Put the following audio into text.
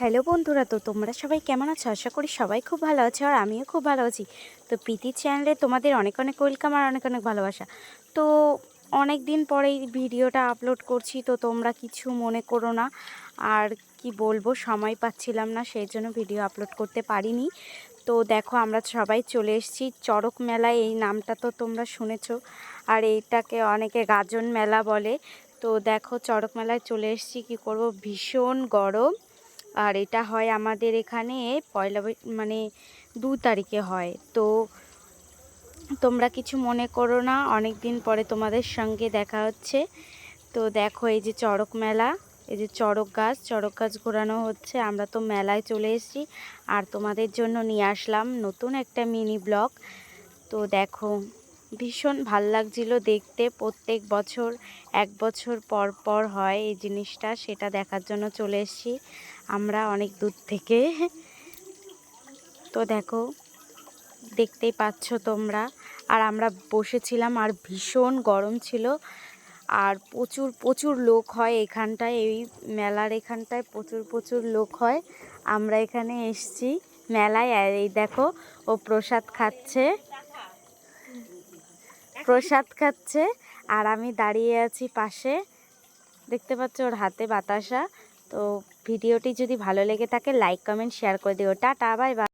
Hello বন্ধুরা, তো তোমরা সবাই কেমন আছো? আশা করি সবাই খুব ভালো আছো আর আমিও খুব ভালো আছি। তো প্রীতি চ্যানেলে তোমাদের অনেক অনেক ওয়েলকাম আর অনেক অনেক ভালোবাসা। তো অনেক দিন পরেই ভিডিওটা আপলোড করছি, তো তোমরা কিছু মনে করো না। আর কি বলব, সময় পাচ্ছিলাম না, সেই জন্য ভিডিও আপলোড করতে পারিনি। তো দেখো, আমরা সবাই চলে এসেছি চড়ক মেলায়, এই নামটা তো তোমরা শুনেছো। আর এইটাকে অনেকে গাজন মেলা বলে। তো দেখো, চড়ক মেলায় চলে এসেছি, কি করব? ভীষণ গরম। আর এটা হয় আমাদের এখানে পয়লা মানে দু তারিখে হয়। তো তোমরা কিছু মনে করো না অনেক দিন পরে তোমাদের সঙ্গে দেখা হচ্ছে। তো দেখো এই যে চড়ক মেলা, এই যে চড়ক গাছ চড়ক গাছ ঘোরানো হচ্ছে। আমরা তো মেলায় চলে এসেছি আর তোমাদের জন্য নিয়ে আসলাম নতুন একটা মিনি ব্লগ। তো দেখো ভীষণ ভালো লাগছিল দেখতে। প্রত্যেক বছর, এক বছর পর পর হয় এই জিনিসটা, সেটা দেখার জন্য চলে এসেছি। আমরা অনেক দূর থেকে। তো দেখো, দেখতেই পাচ্ছ তোমরা। আর আমরা বসেছিলাম, আর ভীষণ গরম ছিল। আর প্রচুর প্রচুর লোক হয় এখানটায়, এই মেলার এখানটায় প্রচুর প্রচুর লোক হয়। আমরা এখানে এসছি মেলায়, আর এই দেখো, ও প্রসাদ খাচ্ছে। প্রসাদ খাচ্ছে আর আমি দাঁড়িয়ে আছি পাশে। দেখতে পাচ্ছ ওর হাতে বাতাসা। তো ভিডিওটি যদি ভালো লেগে থাকে লাইক কমেন্ট শেয়ার করে দিও। Tata bye bye